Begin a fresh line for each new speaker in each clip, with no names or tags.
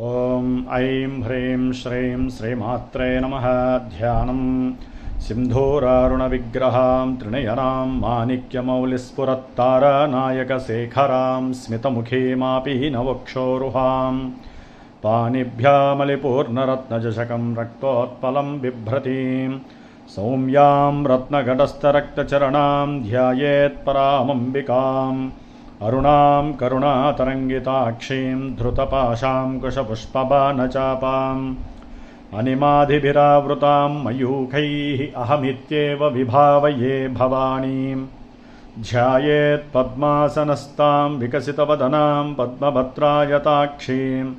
ॐ ऐं ह्रीं श्रीं श्रीमात्रे नमः। ध्यानं। सिन्धूरारुणविग्रहां त्रिणयनां माणिक्यमौलिस्फुरत्तारानायकशेखरां स्मितमुखीमापीनवक्षोरुहां पाणिभ्यामलिपूर्णरत्नजशकं रक्तोत्पलं बिभ्रतीं। सौम्यां रत्नघटस्थरक्तचरणां ध्यायेत्परामम्बिकाम् अरुणां करुणातरङ्गिताक्षीं धृतपाशां कुशपुष्पबाणचापाम् अनिमाधिभिरावृतां मयूखैः अहमित्येव विभावये भवानीं। ध्यायेत्पद्मासनस्तां विकसितवदनां पद्मभद्रायताक्षीं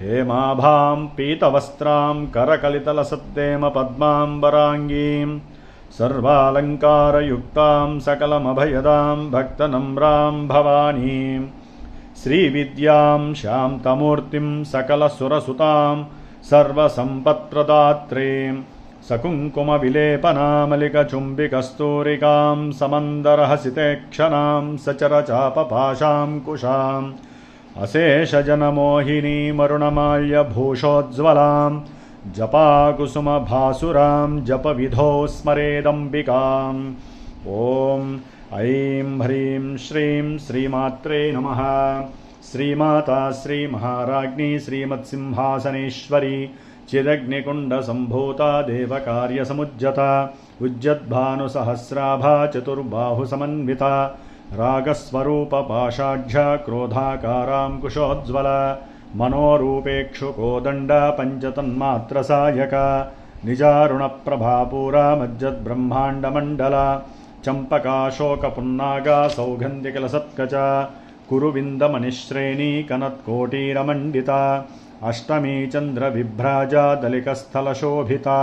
हेमाभां पीतवस्त्रां करकलितलसद्देमपद्माम्बराङ्गीं सर्वालङ्कारयुक्तां सकलमभयदां भक्तनम्रां भवानीं। श्रीविद्यां शान्तमूर्तिं सकलसुरसुतां सर्वसम्पत्प्रदात्रीं सकुङ्कुमविलेपनामलिकचुम्बिकस्तूरिकां समन्दरहसितेक्षणां सचरचापपाशां कुशाम् अशेषजनमोहिनीमरुणमाल्यभूषोज्ज्वलां जपाकुसुमभासुरां जपविधौ स्मरेदम्बिकाम् ॐ ऐं ह्रीं श्रीं श्रीमात्रे नमः। श्रीमाता श्रीमहाराज्ञी श्रीमत्सिंहासनेश्वरी, चिदग्निकुण्डसम्भूता देवकार्यसमुज्जता, उज्जद्भानुसहस्राभा चतुर्बाहुसमन्विता रागस्वरूपपाषाढ्य क्रोधाकारां कुशोज्ज्वला मनोरूपेक्षुकोदण्ड पञ्चतन्मात्रसायका निजारुणप्रभापूरा मज्जद्ब्रह्माण्डमण्डला चम्पकाशोकपुन्नागा सौगन्धिकलसत्कचा कुरुविन्दमनिश्रेणी कनत्कोटीरमण्डिता अष्टमी चन्द्रविभ्राजा दलिकस्थलशोभिता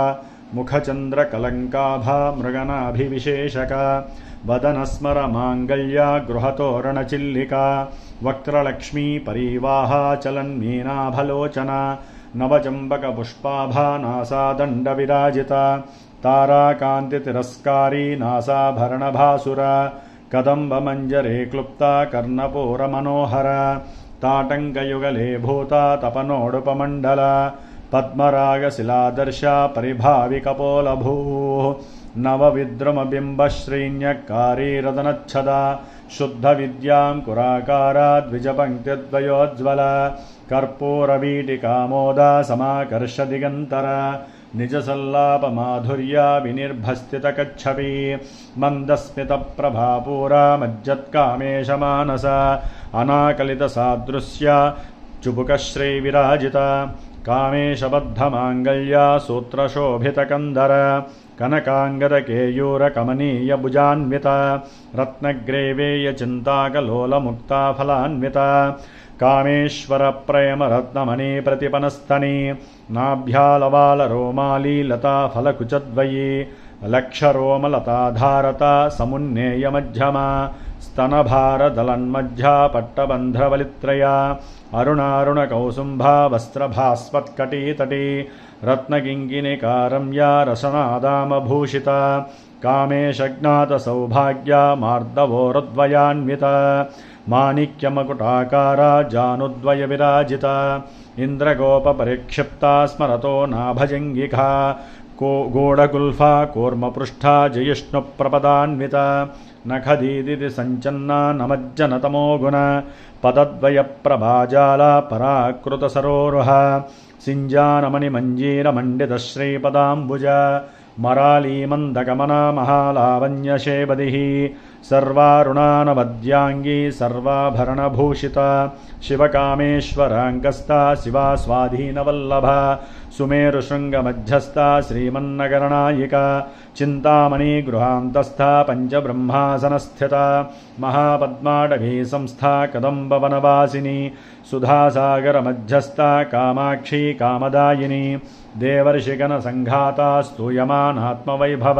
मुखचन्द्रकलङ्काभा मृगनाभिविशेषका वदनस्मरमाङ्गल्या गृहतोरणचिल्लिका वक्त्रलक्ष्मी परीवाहा चलन्मीनाभलोचना नवचम्बकपुष्पाभा नासादण्डविराजिता ताराकान्तितिरस्कारी नासाभरणभासुरा, कदम्बमञ्जरे क्लुप्ता कर्णपोरमनोहरा, ताटङ्कयुगले भूता तपनोडुपमण्डला पद्मरागशिलादर्शा परिभाविकपोलभूः नवविद्रुमबिम्बश्रीण्यकारीरदनच्छदा शुद्धविद्यां कुराकारा द्विजपङ्क्तिद्वयोज्ज्वला कर्पूरवीटिकामोदा समाकर्षदिगन्तरा निजसल्लापमाधुर्या विनिर्भस्थितकच्छपि मन्दस्मितप्रभापूरा मज्जत्कामेशमानसा अनाकलितसादृश्या चुबुकश्रीविराजिता। कामेशबद्धमाङ्गल्या सूत्रशोभितकन्दर कनकाङ्गदकेयूरकमनीयभुजान्विता रत्नग्रेवेयचिन्ताकलोलमुक्ता फलान्विता कामेश्वरप्रेमरत्नमणिप्रतिपनस्तनी नाभ्यालवालरोमाली लता फलकुचद्वयी लक्षरोमलताधारता समुन्नेयमध्यमा स्तनभारदलन्मज्जा पट्टबन्ध्रवलित्रया अरुणारुणकौसुम्भा वस्त्रभास्वत्कटीतटी रत्नकिङ्किनिकारम्या, रसनादामभूषिता, कामेशज्ञातसौभाग्या, मार्दवोरुद्वयान्विता, माणिक्यमकुटाकारा, जानुद्वयविराजिता, इन्द्रगोपपरिक्षिप्ता, स्मरतो नाभजङ्गिका को गोडगुल्फा कूर्मपृष्ठा जयिष्णुप्रपदान्विता नखदीदिति सञ्चन्ना नमज्जनतमो गुण पदद्वयप्रभाजाला पराकृतसरोरुह सिञ्जानमणिमञ्जीरमण्डितश्रीपदाम्बुज मरालीमन्दगमना महालावण्यशेबदिः सर्वारुणानवद्याङ्गी सर्वाभरणभूषिता शिवकामेश्वराङ्कस्ता शिवा स्वाधीनवल्लभा सुमेरुशृङ्गमध्यस्था श्रीमन्नगरनायिका चिन्तामणिगृहान्तस्था पञ्चब्रह्मासनस्थिता महापद्माडभी संस्था कदम्बवनवासिनी सुधासागरमध्यस्था कामाक्षी कामदायिनी देवर्षिगणसङ्घाता स्तूयमानात्मवैभव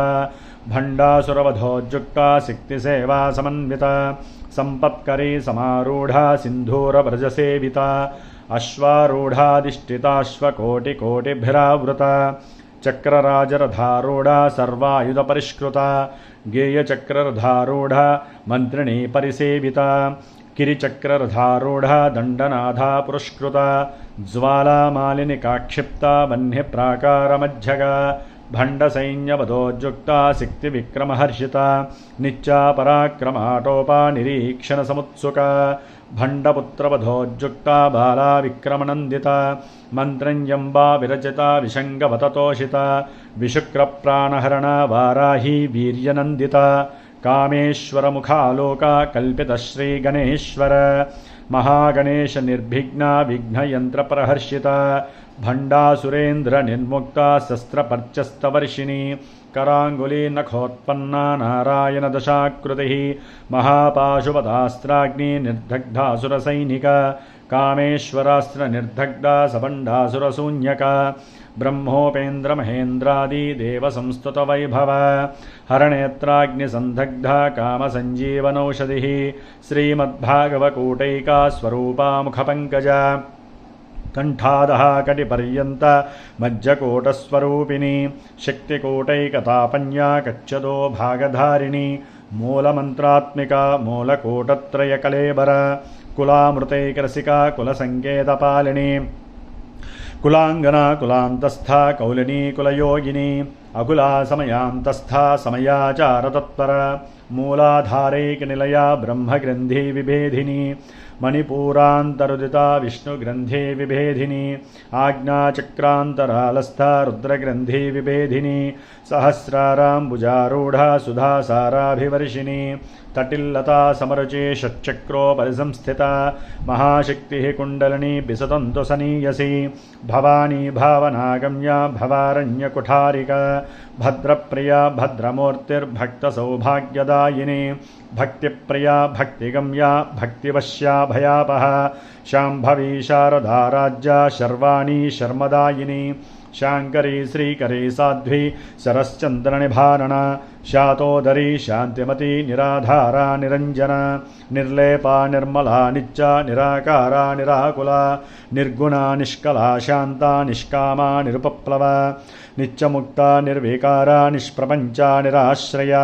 भण्डासुरवधोद्युक्ता सिक्तिसेवा समन्विता सम्पत्करी समारूढा सिन्धूरव्रजसेविता, अश्वारूढाधिष्ठिताश्वकोटिकोटिभिरावृता, चक्रराजरधारूढा सर्वायुधपरिष्कृता, गेयचक्ररधारूढा मन्त्रिणी परिसेविता किरिचक्ररथारूढा दण्डनाथा पुरस्कृता ज्वालामालिनिकाक्षिप्ता वह्निप्राकारमध्यगा भण्डसैन्यवधोद्युक्ता सिक्तिविक्रमहर्षिता नित्या पराक्रमाटोपा निरीक्षणसमुत्सुका भण्डपुत्रवधोद्युक्ता बाला विक्रमनन्दिता मन्त्रञ्जम्बा विरचिता विशङ्गवततोषिता, विशुक्रप्राणहरणा वाराही वीर्यनन्दिता, कामेश्वरमुखालोका कल्पितश्रीगणेश्वर, महागणेशनिर्भिघ्ना विघ्नयन्त्रप्रहर्षिता भण्डासुरेन्द्रनिर्मुक्ता शस्त्रपर्चस्तवर्षिणी कराङ्गुली नखोत्पन्ना नारायणदशाकृतिः महापाशुपदास्त्राग्नि निर्दग्धासुरसैनिका कामेश्वरास्त्रनिर्दग्धा सबण्डासुरशून्यका ब्रह्मोपेन्द्रमहेन्द्रादिदेवसंस्तुतवैभव हरणेत्राग्निसन्धग्धा कामसञ्जीवनौषधिः श्रीमद्भागवकूटैका स्वरूपा मुखपङ्कजा कण्ठादः कटिपर्यन्त मज्जकोटस्वरूपिणी शक्तिकोटैकतापन्या कच्छदो भागधारिणी मूलमन्त्रात्मिका मूलकोटत्रयकलेबर कुलामृतैकरसिका कुलसङ्केतपालिनी कुलाङ्गना कुलान्तस्था कौलिनी कुलयोगिनी अकुला समयान्तस्था समयाचारतत्पर मूलाधारैकनिलया ब्रह्मग्रन्थि विभेदिनी मणिपूरान्तरुदिता विष्णुग्रन्थे विभेदिनी आज्ञाचक्रान्तरालस्था रुद्रग्रन्थे विभेदिनी सहस्राराम्बुजारूढा सुधासाराभिवर्षिणी तटिल्लता समरुचे षट्चक्रोपरिसंस्थिता महाशक्तिः कुण्डलिनी बिसतन्तु सनीयसी। भवानी भावनागम्या भवारण्यकुठारिका। भद्रप्रिया भद्रमूर्तिर्भक्तसौभाग्यदायिनी। भक्तिप्रिया भक्तिगम्या भक्तिवश्या भयापः शाम्भवी शारदा शर्वाणी शर्मदायिनी। शाङ्करी श्रीकरी साध्वी శాతోదరి శాంతిమతి నిరాధార నిరంజన నిర్లేప నిర్మల నిత్య నిరాకార నిరాకుల నిర్గుణ నిష్కల శాంత నిష్కామ నిరుపప్లవ నిత్యముక్త నిర్వికార నిష్ప్రపంచ నిరాశ్రయ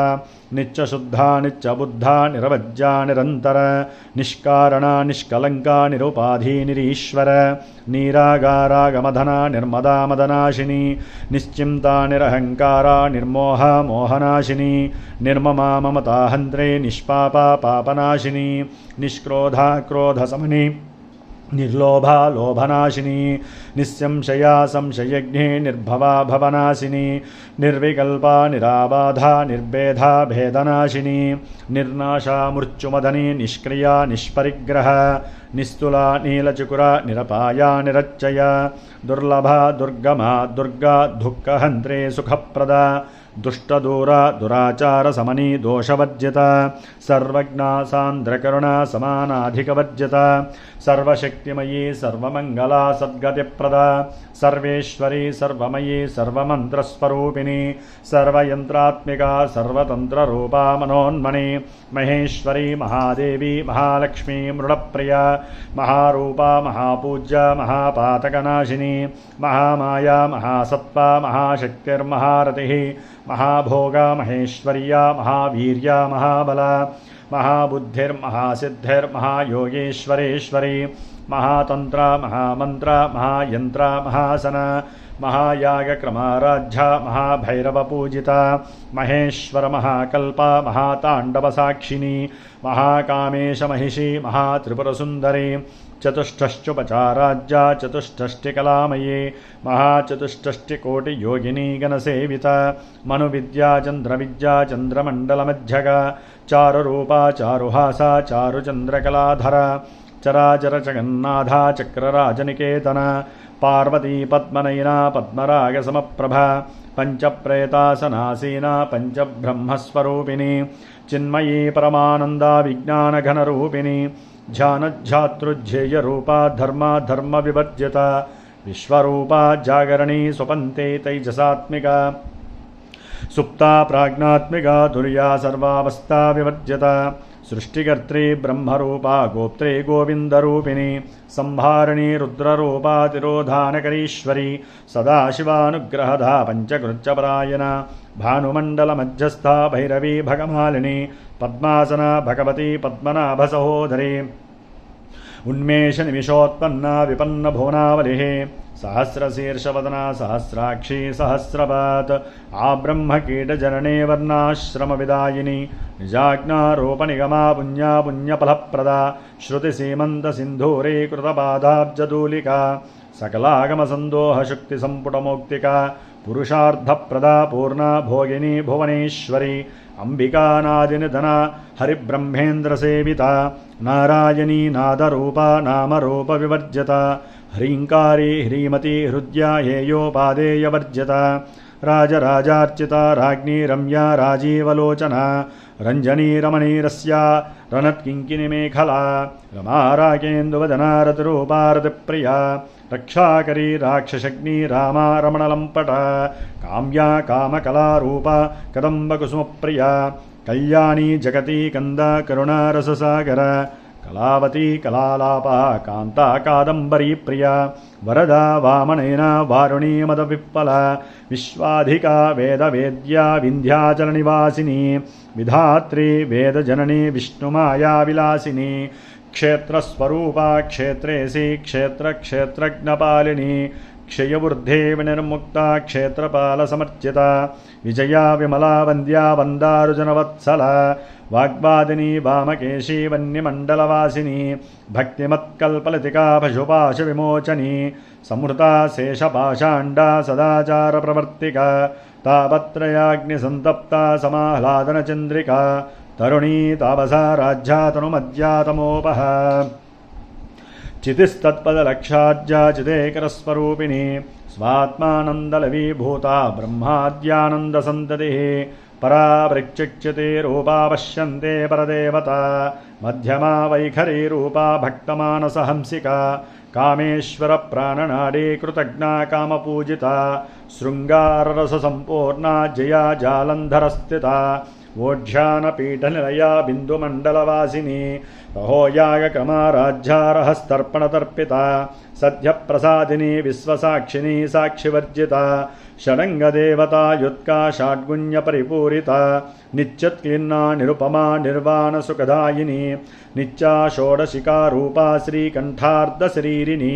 నిత్యశుద్ధ నిత్యబుద్ధ నిరవజ్జ నిరంತರ నిష్కారణ నిష్కలంక నిరుపాధి నిరీశ్వర నీరాగారాగమధన నిర్మదా మదనాశిని నిశ్చింత నిరహంకార నిర్మోహ మోహనాశిని. मोहनाशिनी निर्ममा ममता हन्त्रे, निष्पापा पापनाशिनी, निष्क्रोधा क्रोधसमनी, निर्लोभा लोभनाशिनी निःसंशया संशयज्ञे, निर्भवा भवनाशिनी, निर्विकल्पा निराबाधा निर्भेदा भेदनाशिनी, निर्नाशा मृत्युमदनी निष्क्रिया निष्परिग्रह, निस्तुला नीलचकुरा निरपाया निरच्चया, दुर्लभा दुर्गमा दुर्गा दुःखहन्त्रे सुखप्रदा दुष्टदूरा दुराचारसमनी दोषवर्जिता सर्वज्ञा सान्द्रकरुणा समानाधिकवर्जिता सर्वशक्तिमयी सर्वमङ्गला सद्गतिप्रदा सर्वेश्वरी सर्वमयी सर्वमन्त्रस्वरूपिणी सर्वयन्त्रात्मिका सर्वतन्त्ररूपा मनोन्मणि महेश्वरी महादेवी महालक्ष्मी मृडप्रिया महारूपा महापूज्या महापातकनाशिनी महामाया महासत्त्वा महाशक्तिर्महारतिः महाभोगा महेश्वर्या महावीर्या महाबला महाबुद्धिर्महासिद्धिर्महायोगेश्वरेश्वरी महातन्त्रा महामन्त्रा महायन्त्रा महासना महायागक्रमाराध्या महाभैरवपूजिता महेश्वर महाकल्पा महाताण्डवसाक्षिणी महाकामेशमहिषी महात्रिपुरसुन्दरी चतुष्टश्चुपचाराज्या चतुष्टष्टिकलामये महाचतुष्टष्टिकोटियोगिनी गणसेविता मनुविद्या चन्द्रविद्या चन्द्रमण्डलमध्यगा चारुरूपा, चारुहासा चारुचन्द्रकलाधरा चराचरजगन्नाथा, चक्रराजनिकेतना, पार्वती पद्मनयना, पद्मरागसमप्रभा, पञ्चप्रेतासनासीना, पञ्चब्रह्मस्वरूपिणी, चिन्मयी परमानन्दा, विज्ञानघनरूपिणी ध्यानध्यातृध्येयरूपा धर्मा धर्मविवर्जिता विश्वरूपा, जागरणी स्वपन्ते तैजसात्मिका सुप्ता प्राज्ञात्मिका तुर्या सर्वावस्था विवर्जिता सृष्टिकर्त्री ब्रह्मरूपा गोप्त्रे गोविन्दरूपिणी संहारिणी रुद्ररूपातिरोधानकरीश्वरी सदाशिवानुग्रहदा पञ्चकृत्यपरायणा भानुमण्डलमध्यस्था भैरवी भगमालिनी, पद्मासना भगवती पद्मनाभसहोदरी उन्मेषनिमिषोत्पन्ना विपन्नभुवनावलिः। सहस्रशीर्षवदना सहस्राक्षी सहस्रपात् आब्रह्मकीटजनने वर्णाश्रमविदायिनी निजाज्ञारोपनिगमा पुण्या पुण्यफलप्रदा श्रुतिसीमन्तसिन्धूरीकृतपादाब्जदूलिका सकलागमसन्दोहशक्तिसम्पुटमौक्तिका पुरुषार्थप्रदा पूर्णा भोगिनी भुवनेश्वरी अम्बिकानादिनिधना हरिब्रह्मेन्द्रसेविता नारायणी नादरूपा नामरूपविवर्जिता ह्रीङ्कारी ह्रीमती हृद्या हेयोपादेयवर्जिता राजराजार्चिता राज्ञी रम्या राजीवलोचना। रञ्जनी रमणीरस्या रनत्किङ्किनिमेखला रमा रागेन्दुवदना रतिरूपारतिप्रिया रक्षाकरी राक्षसग्नी रामा रमणलम्पट। काम्या कामकलारूपा कदम्बकुसुमप्रिया। कल्याणी जगती कन्दा करुणारससागर। కళావతి కళాలాప కాంత కాదంబరీ ప్రియ వరద వామనైన వారుణీ మద విప్పల విశ్వాధిక వేద వేదవేద్యా వింధ్యాచల నివాసిని విధాత్రి వేద జనని విష్ణుమాయా విలాసిని క్షేత్రస్వరూప క్షేత్రేసి క్షేత్ర క్షేత్రజ్ఞపాలిని క్షయవృద్ధే వినిర్ముక్త క్షేత్రపాల సమర్చిత విజయా విమలా వంద్యా వందారుజనవత్సల. వాగ్వాదిని వామకేశీ వన్యమండలవాసిని భక్తిమత్కల్పలతికా పశుపాశ విమోచని సంహృతా శేషపాషాండా సదాచార ప్రవర్తిక తాపత్రయాగ్నిసంతప్త సమాహ్లాదనచంద్రిక. తరుణీ తాపసా రాజ్యాతనుమధ్యాతమోపహ. చితిస్తత్పదలక్షాజ్జా చిదేకరస్వరూపిణి स्वात्मानन्दलवीभूता ब्रह्माद्यानन्दसन्ततिः परा वृक्षिच्यते रूपा पश्यन्ते परदेवता मध्यमा वैखरी रूपा भक्तमानसहंसिका कामेश्वरप्राणनाडी कृतज्ञा कामपूजिता शृङ्गाररससम्पूर्णा जया जालन्धरस्थिता वोढ्यानपीठनिलया बिन्दुमण्डलवासिनी సత్యప్రసాదిని విశ్వసాక్షిని సాక్షివర్జిత షడంగదేవతా యుత్కా షాడ్గుణ్య పరిపూరిత నిత్యత్క్లిన్నా నిరుపమా నిర్వాణసుఖదాయిని నిత్యా షోడశికా రూపా శ్రీకంఠార్ధశరీరిణి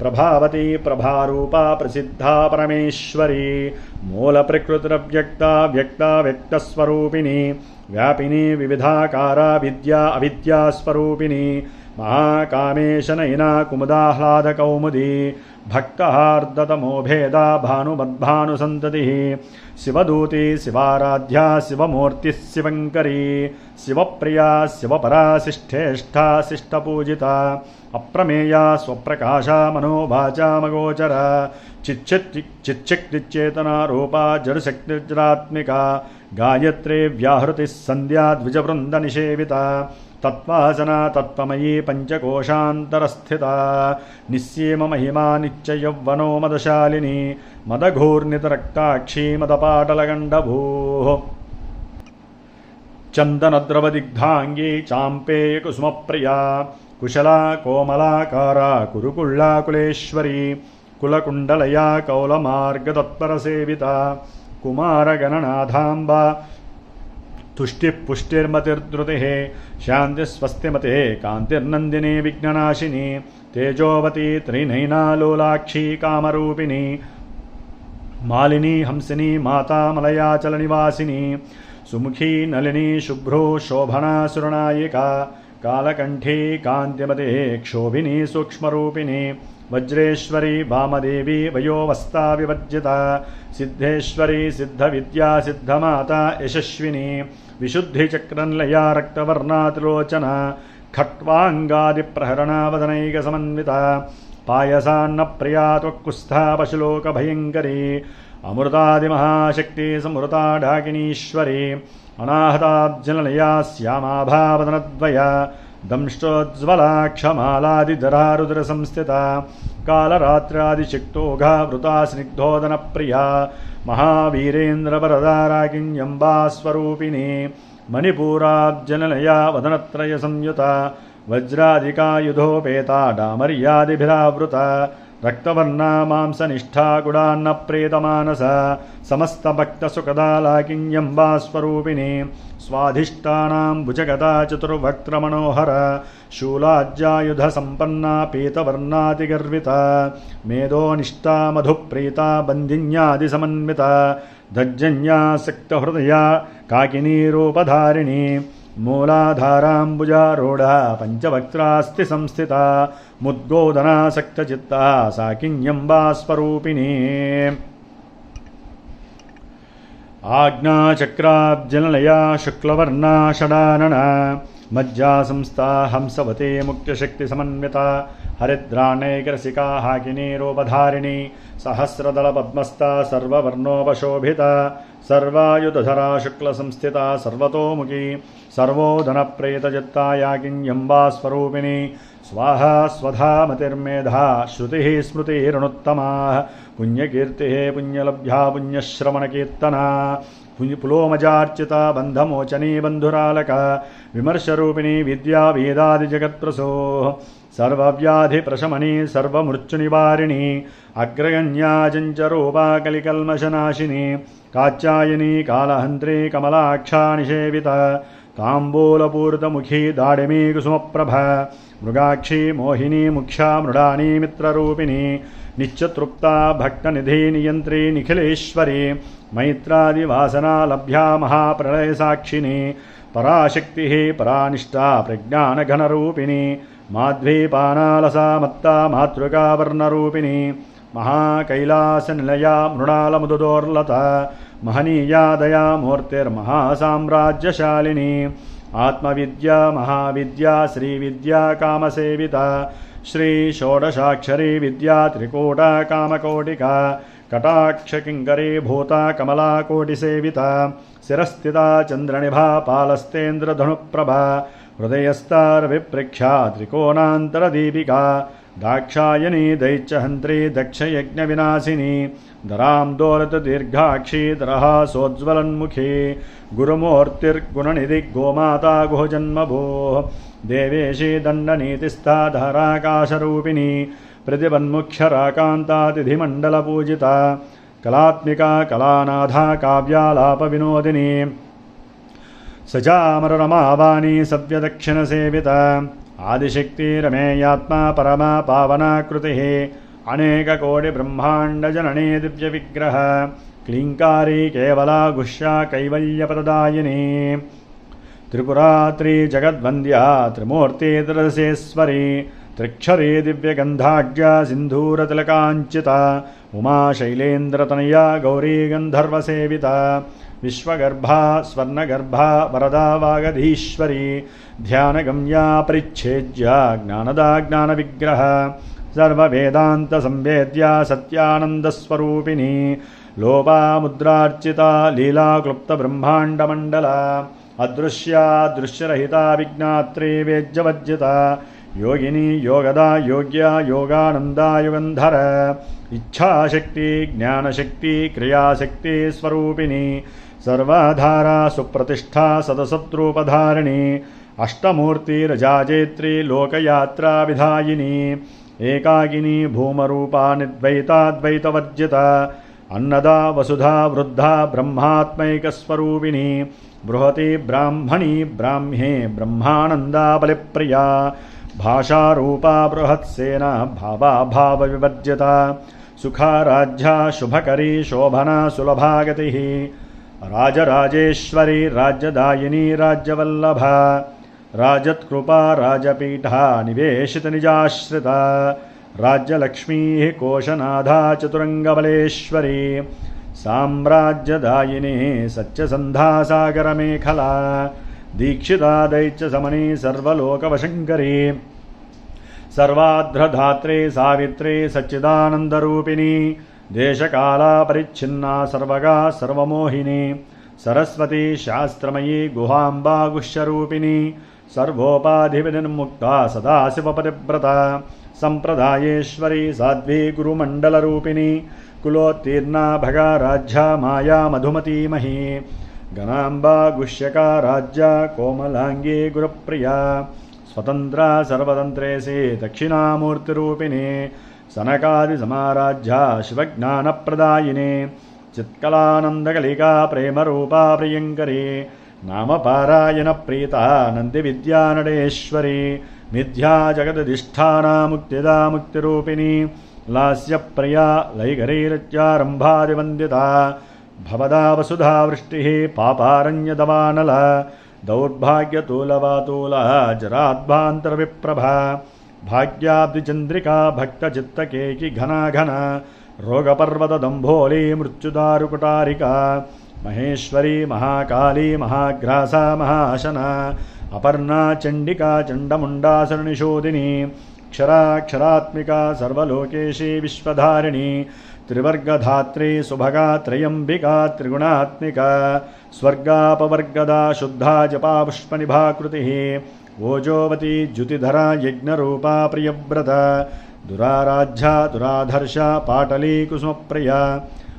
ప్రభావతి ప్రభారూపా ప్రసిద్ధా పరమేశ్వరి మూల ప్రకృతిరవ్యక్త వ్యక్త వ్యక్తస్వరూపిణి వ్యాపిని వివిధాకార విద్యా అవిద్యాస్వరూపిణి महाकामेशनयिना कुमुदाह्लादकौमुदी भक्तहार्दतमो भेदा भानुमद्भानुसन्ततिः, शिवदूती, शिवाराध्या, शिवमूर्तिः, शिवङ्करी, शिवप्रिया शिवपरा शिष्ठेष्ठा शिष्टपूजिता, अप्रमेया, स्वप्रकाशा मनोभाचामगोचरा चिच्चित् चिच्चिक्तिचेतना रूपा जडशक्तिजरात्मिका गायत्रे, व्याहृतिः, सन्ध्या द्विजवृन्दनिषेविता తత్వాసనా తత్వమయీ పంచకోశాంతరస్థిత. నిస్యేమ మహిమా నిత్యయౌవనో మదశాలిని మదఘోర్నితరక్తాక్షీ మదపాటలగండభూ. చందనద్రవదిగ్ధాంగీ చాంపేయ కుసుమప్రియా. కుశలా కోమలాకారా కురుకుళ్ళాకులేశ్వరీ. కులకుండలయా కౌలమార్గతత్పరసేవిత కుమారగణనాథాంబ पुष्टिर्मतिर्द्रुतिः शान्तिस्वस्तिमतिः कान्तिर्नन्दिनी विघ्ननाशिनी, तेजोवती त्रिनयना लोलाक्षी कामरूपिणी, मालिनी हंसिनी माता मलयाचलनिवासिनी सुमुखी नलिनी शुभ्रो शोभना सुरनायिका कालकण्ठी कान्तिमते, क्षोभिनी सूक्ष्मरूपिणी, वज्रेश्वरी वामदेवी वयोवस्था विवर्जिता, सिद्धेश्वरी सिद्धविद्या सिद्धमाता यशस्विनी విశుద్ధిచక్రన్లయా రక్తవర్ణాతిలోచన ఖట్వాంగాదిప్రహరణావదనైక సమన్విత పాయసాన్న ప్రియా త్వక్కుస్థాపశులోక భయంకరీ అమృతాదిమహాశక్తి సమృతా డాకినీశ్వరి అనాహతాబ్జనలయా శ్యామాభావదనద్వయ దంష్టోజ్వలాక్షమాలాదిధరారుద్ర సంస్థిత కాళరాత్రాదిశక్తోఘావృతా స్నిగ్ధోదన ప్రియా स्वरूपिणी मणिपूराब्जनलया वदनत्रयसंयुता वज्राधिकायुधोपेता डामर्यादिभिरावृता रक्तवर्णा मांसनिष्ठा गुडान्नप्रेतमानस समस्तभक्तसुखदालाकिञ्यम्बा स्वरूपिणी स्वाधिष्ठानां भुजगता चतुर्वक्त्रमनोहर शूलाज्यायुधसम्पन्ना पीतवर्णातिगर्विता मेधोनिष्ठा मधुप्रीता बन्धिन्यादिसमन्विता दज्जन्यासक्तहृदया काकिनीरूपधारिणी మూలాధారాంబుజారూఢా పంచవక్స్రాస్తి సంస్థిత ముద్గోదనాసక్తచిత్త సాకిన్యంబాస్వరూపిణీ ఆజ్ఞాచక్రాబ్జనలయా శుక్లవర్ణా షడానన षडानना मज्जासंस्था हंसवती मुक्त्यशक्तिसमन्विता हरिद्राणैकरसिका हाकिनीरूपधारिणी सहस्रदलपद्मस्था सर्ववर्णोपशोभिता, सर्वायुधधरा शुक्लसंस्थिता, सर्वतोमुखी, सर्वोधनप्रेतजत्ता याकिञ्यम्बा स्वरूपिणी, स्वाहा स्वधा मतिर्मेधा श्रुतिः स्मृतिरनुत्तमा पुण्यकीर्तिः पुण्यलभ्या पुण्यश्रवणकीर्तना पुण्य- पुलोमजार्चिता बन्धमोचनी बन्धुरालक, विमर्शरूपिणी विद्या वेदादिजगत्प्रसो सर्वव्याधिप्रशमनी सर्वमृत्युनिवारिणी अग्रगण्या चञ्चरूपा कलिकल्मषनाशिनी कात्यायनी कालहन्त्री कमलाक्षा निषेविता ताम्बूलपूर्तमुखी दाडिमी कुसुमप्रभ, मृगाक्षी मोहिनी मुख्या मृडानी मित्ररूपिणी, नित्यतृप्ता भक्तनिधि नियन्त्री निखिलेश्वरी मैत्रादिवासना लभ्या महाप्रलयसाक्षिणी पराशक्तिः परानिष्ठा प्रज्ञानघनरूपिणी माध्वीपानालसा मत्ता मातृकावर्णरूपिणी महाकैलासनिलया मृणालमुदुदोर्लता महनीया दया मूर्तिर्महासाम्राज्यशालिनी आत्मविद्या महाविद्या श्रीविद्या कामसेविता श्रीषोडशाक्षरी विद्या त्रिकूटा कामकोटिका कटाक्षकिङ्करी भूता कमलाकोटिसेविता शिरस्थिता चन्द्रनिभा पालस्तेन्द्रधनुप्रभा हृदयस्तार्विप्रेक्षा त्रिकोणान्तरदीपिका, दाक्षायणी दैत्यहन्त्री दक्षयज्ञविनाशिनी दरां दोलतदीर्घाक्षी दरहा सोज्ज्वलन्मुखी गुरुमूर्तिर्गुणनिधि गोमाता गुहजन्मभूः, देवेशी दण्डनीतिस्था धाराकाशरूपिणी प्रतिबन्मुख्यराकान्तातिथिमण्डलपूजिता कलात्मिका कलानाथा काव्यालापविनोदिनी सजामररमावाणी सव्यदक्षिणसेविता, आदिशक्तिरमेयात्मा परमा पावनाकृतिः, अनेककोटिब्रह्माण्डजननी दिव्यविग्रह, क्लीङ्कारी केवला गुह्या कैवल्यप्रदायिनी त्रिपुरात्री जगद्वन्द्या त्रिमूर्तिदरसेश्वरी त्रिक्षरी दिव्यगन्धाढ्या सिन्धूरतिलकाञ्चिता उमा शैलेन्द्रतनया गौरी गन्धर्वसेविता विश्वगर्भा, स्वर्णगर्भा वरदा वागधीश्वरी ध्यानगम्या परिच्छेद्या ज्ञानदा ज्ञानविग्रह सर्ववेदान्तसंवेद्या सत्यानन्दस्वरूपिणी, लोपामुद्रार्चिता लीलाक्लुप्तब्रह्माण्डमण्डला, अदृश्या दृश्यरहिता विज्ञात्री योगिनी योगदा योग्या योगानन्दा युगन्धर। इच्छाशक्ति, ज्ञानशक्ति, क्रियाशक्ति स्वरूपिणी। सर्वाधारा सुप्रतिष्ठा सदसत्रूपधारिणी अष्टमूर्तिरजाजेत्री लोकयात्राविधायिनी एकाकिनी भूमरूपा निद्वैताद्वैतवर्जिता। अन्नदा वसुधा वृद्धा ब्रह्मात्मैकस्वरूपिणी। बृहति ब्राह्मणी ब्राह्म्ये ब्रह्मानन्दा बलिप्रिया। भाषारूपा बृहत्सेना भावा भावविवर्जिता सुखाराध्या शुभकरी शोभना सुलभा गतिः राजराजेश्वरी राज्यदायिनी राज्यवल्लभा राजत्कृपा, राजपीठा निवेशितनिजाश्रिता राज्यलक्ष्मीः, कोशनाधा, चतुरङ्गबलेश्वरी। साम्राज्यदायिनी सत्यसन्धासागरमेखला दीक्षिता दैत्यसमनी सर्वलोकवशङ्करी सर्वाध्रधात्रे सावित्रे सच्चिदानन्दरूपिणी देशकालापरिच्छिन्ना सर्वगा सर्वमोहिनी सरस्वती शास्त्रमयी गुहाम्बा गुह्यरूपिणी सर्वोपाधिविनिर्मुक्ता सदाशिवपरिव्रता सम्प्रदायेश्वरी साध्वी गुरुमण्डलरूपिणी कुलोत्तीर्णा भगा राज्या माया मधुमतीमही గణాంబా గుష్యకా రాజ్య కోమలాంగి గురప్రియ. స్వతంత్ర సర్వతంత్రేసి దక్షిణామూర్తిరూపిణి. సనకాది సమారాధ్య శివజ్ఞానప్రదాయిని. చిత్కలానందకలికా ప్రేమరూపా ప్రియంకరీ. నామపారాయణ ప్రీత నంది విద్యానడేశ్వరి. మిథ్యా జగదధిష్టానా ముక్తిదా ముక్తిరూపిణి. లాస్యప్రియా లైగరీరత్యారంభాదివందిత भवदा वसुधा वृष्टिः पापारण्यदवानल, दौर्भाग्यतूलवातूला, जराद्भान्तरविप्रभा भाग्याब्दिचन्द्रिका भक्तचित्तकेकि घना घना रोगपर्वतदम्भोली मृत्युदारुकुटारिका, महेश्वरी महाकाली महाग्रासा महाशना, अपर्णा चण्डिका चण्डमुण्डासरणिशोदिनी, क्षराक्षरात्मिका सर्वलोकेशी विश्वधारिणी त्रिवर्गधात्री सुभगा त्रयम्बिका त्रिगुणात्मिका स्वर्गापवर्गदा शुद्धा जपा पुष्पनिभाकृतिः ओजोवती द्युतिधरा यज्ञरूपा प्रियव्रत, दुराराध्या दुराधर्षा पाटली कुसुमप्रिया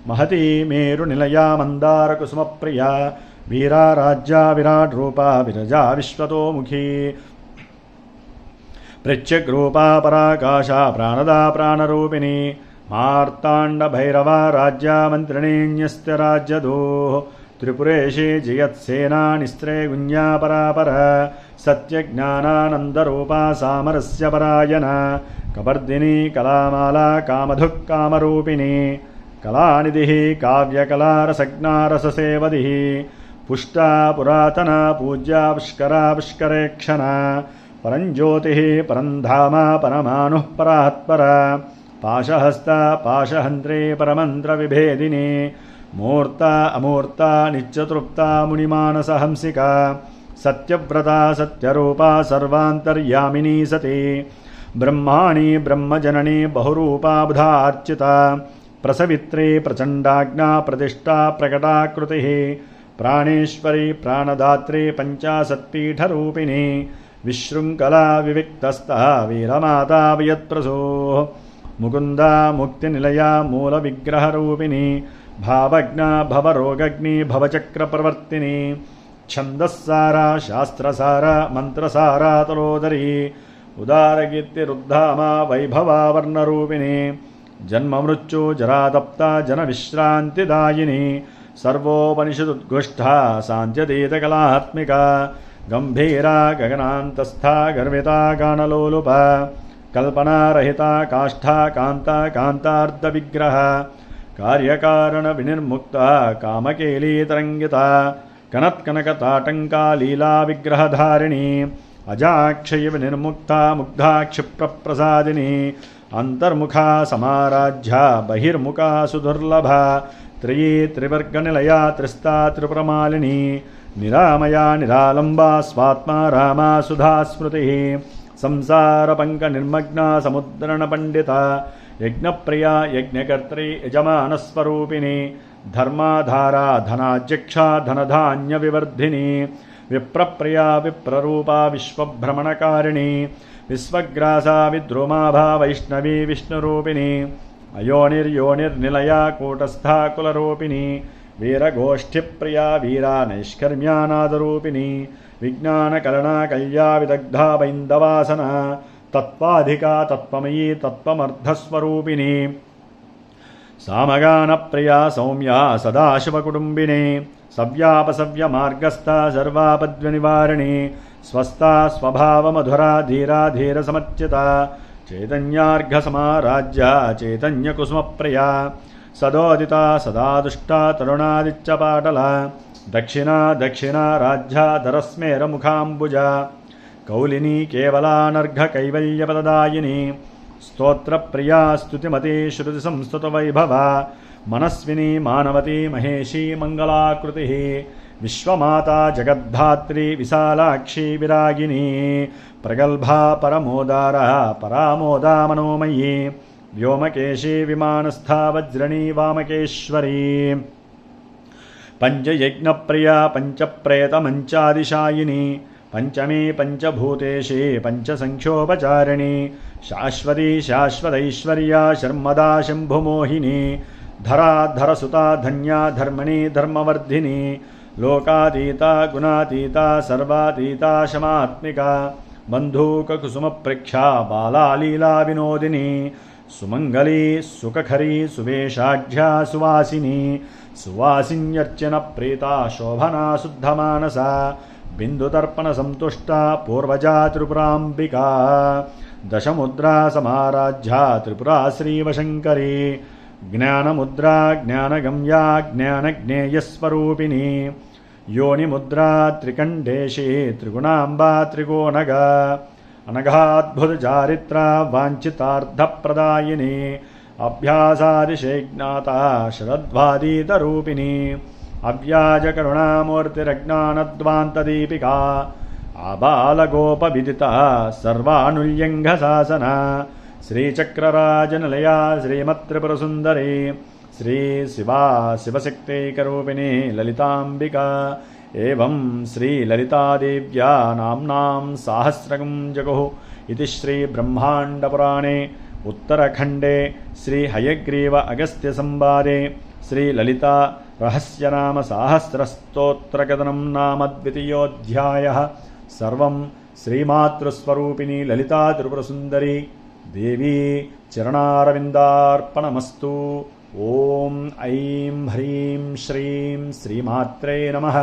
महती मेरुनिलया मन्दारकुसुमप्रिया वीराराज्या विराट् रूपा विरजा विश्वतोमुखी प्रत्यग्रूपा पराकाशा प्राणदा प्राणरूपिणी मार्ताण्डभैरवा राज्या मन्त्रिणीन्यस्य राज्यदोः त्रिपुरेशे जयत्सेना निस्त्रे गुञ्जा परापर सत्यज्ञानानन्दरूपा सामरस्य परायणा कपर्दिनी कलामाला कामधुः कामरूपिणी कलानिधिः काव्यकलारसज्ञारससेवदिः पुष्टा पुरातना पूज्या पुष्करा पुष्करेक्षणा परञ्ज्योतिः परन्धामा परमानुः परात्परा पाशहस्ता, पाशहन्त्रे परमन्त्रविभेदिनी, मूर्ता, अमूर्ता नित्यतृप्ता मुनिमानसहंसिका सत्यव्रता, सत्यरूपा, सर्वान्तर्यामिनी सती, ब्रह्माणि, ब्रह्मजननी, बहुरूपा बुधा अर्चिता प्रसवित्रे, प्रचण्डाज्ञा, प्रतिष्ठा, प्रकटाकृतिः, प्राणेश्वरी, प्राणदात्री पञ्चाशत्पीठरूपिणी विशृङ्खला, विविक्तस्तः, वीरमाता, वियत्प्रसूः। ముకుందా ముక్తినిలయా మూల విగ్రహ రూపిణి భావజ్ఞ భవరోగ్ని భవచక్ర ప్రవర్తిని ఛందస్సారా శాస్త్రసార మంత్రసారా తలోదరి ఉదారకీర్తి రుద్ధామా వైభవావర్ణరూపిణి జన్మమృత్యు జరాదప్త జన విశ్రాంతిదాయిని సర్వోపనిషదుద్ఘుష్ట సాంత్యతీతకళాత్మిక గంభీరా గగనాంతస్థ గర్విత గణలోలుప कल्पनारहिता काष्ठा कान्ता कान्तार्धविग्रह कार्यकारणविनिर्मुक्ता, कामकेलीतरङ्गिता कनत्कनकताटङ्का लीलाविग्रहधारिणी अजाक्षयविनिर्मुक्ता मुग्धा क्षिप्रप्रसादिनी अन्तर्मुखा समाराज्या बहिर्मुखा सुदुर्लभा, त्रयी त्रिवर्गनिलया त्रिस्ता त्रिपुरमालिनी, निरामया निरालम्बा स्वात्मा रामा सुधा स्मृतिः। संसारपङ्कनिर्मग्ना समुद्रणपण्डिता, यज्ञप्रिया, यज्ञकर्त्री, यजमानस्वरूपिणी, धर्माधारा, धनाध्यक्षा, धनधान्यविवर्धिनी, विप्रप्रिया, विप्ररूपा, विश्वभ्रमणकारिणी, विश्वग्रासा, विद्रुमाभा, वैष्णवी, विष्णुरूपिणी, अयोनिर्योनिर्निलया, कूटस्था, कुलरूपिणी, वीरगोष्ठिप्रिया, वीरा, नैष्कर्म्यानादरूपिणी विज्ञानकलना कल्या विदग्धा वैन्दवासना तत्त्वाधिका तत्त्वमयी तत्त्वमर्धस्वरूपिणी सामगानप्रिया सौम्या सदाशिवकुटुम्बिनी सव्यापसव्यमार्गस्था सर्वापद्यनिवारिणी स्वस्था स्वभावमधुरा धीरा धीरसमच्युता चैतन्यार्घसमाराज्या चैतन्यकुसुमप्रिया सदोदिता सदा दुष्टा దక్షిణా దక్షిణా రాజ్యాధరస్మేరముఖాంబుజ కౌలిని కేవలానర్ఘకైవల్యపదదాయిని స్తోత్రప్రియా స్తుతిమతి శృతి సంస్థుత వైభవ. మనస్విని మానవతి మహేషీ మంగళాకృతి. విశ్వమాత జగద్ధాత్రి విశాలాక్షి విరాగిని. ప్రగల్భా పరమోదార పరామోదా మనోమయీ. వ్యోమకేశీ విమానస్థా వజ్రణీ వామకేశ్వరీ. पञ्चयज्ञप्रिया पञ्चप्रेतमञ्चादिशायिनी पञ्चमी पञ्चभूतेशी पञ्चसङ्ख्योपचारिणी शाश्वती शाश्वतैश्वर्या, शर्मदा शम्भुमोहिनी, धराधरसुता धन्या धर्मणी धर्मवर्धिनी, लोकातीता गुणातीता सर्वातीता शमात्मिका, बन्धूककुसुमप्रेक्षा बाला लीला विनोदिनी, सुमङ्गली सुखखरी सुवेशाढ्या सुवासिनी सुवासिन्यर्चनप्रीता शोभना शुद्धमानसा बिन्दुतर्पणसन्तुष्टा पूर्वजा त्रिपुराम्बिका दशमुद्रा समाराध्या त्रिपुरा श्रीवशङ्करी ज्ञानमुद्रा ज्ञानगम्या ज्ञानज्ञेयस्वरूपिणी योनिमुद्रा त्रिकण्डेशी त्रिगुणाम्बा त्रिकोणग अनघाद्भुतचारित्रा वाञ्छितार्थप्रदायिनी अभ्यासादिशे ज्ञाता शरद्वादीतरूपिणी अव्याजकरुणामूर्तिरज्ञानद्वान्तदीपिका आबालगोपविदिता सर्वानुल्यङ्घशासना श्रीचक्रराजनिलया श्रीमत्त्रिपुरसुन्दरी श्रीशिवा शिवशक्तिकरूपिणी ललिताम्बिका एवं श्रीललितादेव्या नाम्नां साहस्रकं जगुः इति श्रीब्रह्माण्डपुराणे उत्तरखण्डे श्रीहयग्रीव अगस्त्यसंवादे श्रीललिता रहस्यनामसाहस्रस्तोत्रकथनं नाम द्वितीयोऽध्यायः सर्वं श्रीमातृस्वरूपिणी ललिता त्रिपुरसुन्दरी देवी चरणारविन्दार्पणमस्तु ॐ ऐं ह्रीं श्रीं श्रीमात्रे नमः